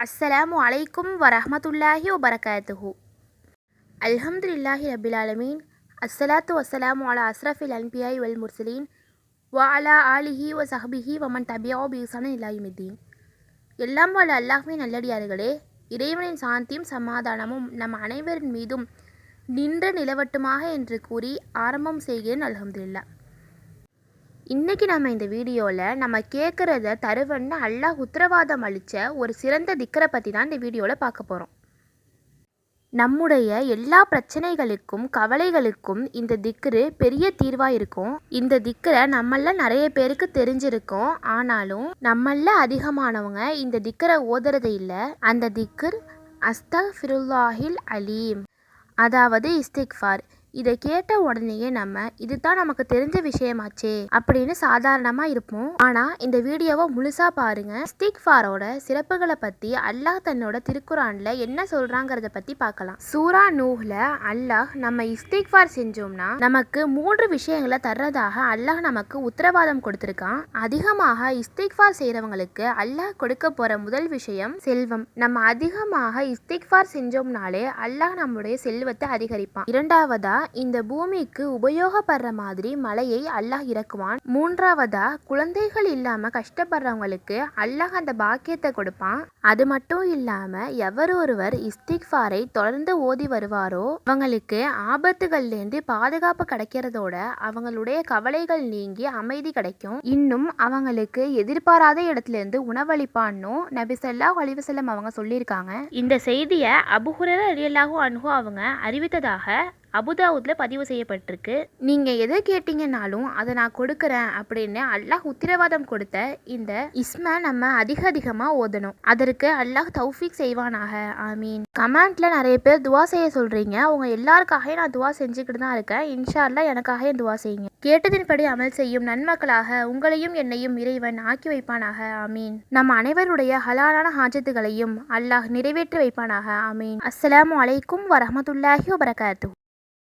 அஸ்ஸலாமு அலைக்கும் வரஹ்மத்துல்லாஹி வபரகாத்துஹு. அல்ஹம்துலில்லாஹி ரபில் ஆலமீன். அஸ்ஸலாத்து வசலாமு அலா அஸ்ரஃபில் அன்பியாய் வல் முர்சலீன். வ அலா ஆலிஹி வ சஹபிஹி வமன் தபியா பிசான இல்லாயுமித்தீன் எல்லாம் வல்ல அல்லாஹ்வின் நல்லடியார்களே இறைவனின் சாந்தியும் சமாதானமும் நம் அனைவரின் மீதும் நின்ற நிலவட்டுமாக என்று கூறி ஆரம்பம் செய்கிறேன் அல்ஹம்துல்லா இன்னைக்கு நம்ம இந்த வீடியோவில் நம்ம கேட்குறத தருவன்னு அல்லாஹ் உத்தரவாதம் அளித்த ஒரு சிறந்த திக்கரை பற்றி தான் இந்த வீடியோவில் பார்க்க போகிறோம் நம்முடைய எல்லா பிரச்சனைகளுக்கும் கவலைகளுக்கும் இந்த திக்ரு பெரிய தீர்வாக இருக்கும். இந்த திக்கரை நம்மள நிறைய பேருக்கு தெரிஞ்சிருக்கும். ஆனாலும் நம்மள அதிகமானவங்க இந்த திக்கரை ஓதுறது இல்லை. அந்த திக்ர் அஸ்தஃபிருல்லாஹில் அலீம். அதாவது இஸ்திக்ஃபார். இதை கேட்ட உடனேயே நம்ம இதுதான் நமக்கு தெரிஞ்ச விஷயமாச்சே அப்படின்னு சாதாரணமா இருப்போம். ஆனா இந்த வீடியோவை முழுசா பாருங்க. இஸ்திக்ஃபாரோட சிறப்புகளை பத்தி அல்லாஹ் தன்னோட திருக்குறான்ல என்ன சொல்றாங்கிறத பத்தி பார்க்கலாம். சூரா நூஹ்ல அல்லாஹ் நம்ம இஸ்திக்ஃபார் செஞ்சோம்னா நமக்கு மூன்று விஷயங்களை தர்றதாக அல்லாஹ் நமக்கு உத்தரவாதம் கொடுத்திருக்கான். அதிகமாக இஸ்திக்ஃபார் செய்றவங்களுக்கு அல்லாஹ் கொடுக்க போற முதல் விஷயம் செல்வம். நம்ம அதிகமாக இஸ்திக்ஃபார் செஞ்சோம்னாலே அல்லாஹ் நம்முடைய செல்வத்தை அதிகரிப்பான். இரண்டாவதா இந்த பூமிக்கு உபயோகப்படுற மாதிரி மலையை அல்லாஹ் இறக்குவான். மூன்றாவதா குழந்தைகள் இல்லாம கஷ்டப்படுறவங்களுக்கு அல்லாஹ் அந்த பாக்கியத்தை கொடுப்பான். அது மட்டும் இல்லாம எவர் ஒருவர் இஸ்திக்ஃபாரை தொடர்ந்து ஓதி வருவாரோ அவங்களுக்கு ஆபத்துகள்லேருந்து பாதுகாப்பு கிடைக்கிறதோட அவங்களுடைய கவலைகள் நீங்கி அமைதி கிடைக்கும். இன்னும் அவங்களுக்கு எதிர்பாராத இடத்துல இருந்து உணவளிப்பான்னு நபிசல்லா ஸல்லல்லாஹு அவங்க சொல்லியிருக்காங்க. இந்த செய்தியை அபுஹுரர் அலியல்லாஹு அன்ஹு அவங்க அறிவித்ததாக அபுதாவுதில் பதிவு செய்யப்பட்டிருக்கு. நீங்கள் எதை கேட்டீங்கன்னாலும் அதை நான் கொடுக்குறேன் அப்படின்னு அல்லாஹ் உத்தரவாதம் கொடுத்த இந்த இஸ்மை நம்ம அதிக அதிகமாக ஓதணும். அதற்கு அல்லாஹ் தௌஃபீக் செய்வானாக. ஆமீன். கமெண்ட்ல நிறைய பேர் துவா செய்ய சொல்கிறீங்க உங்கள் எல்லாருக்காகவே நான் துவா செஞ்சுக்கிட்டு தான் இருக்கேன். இன்ஷா அல்லாஹ் எனக்காக துவா செய்யுங்க? கேட்டதின்படி அமல் செய்யும் நன்மக்களாக உங்களையும் என்னையும் இறைவன் ஆக்கி வைப்பானாக. ஆமீன். நம் அனைவருடைய ஹலாலான ஹாஜத்துகளையும் அல்லாஹ் நிறைவேற்றி வைப்பானாக. ஆமீன். அஸ்ஸலாமு அலைக்கும் வரமத்துல்லாஹி வபரகாத்து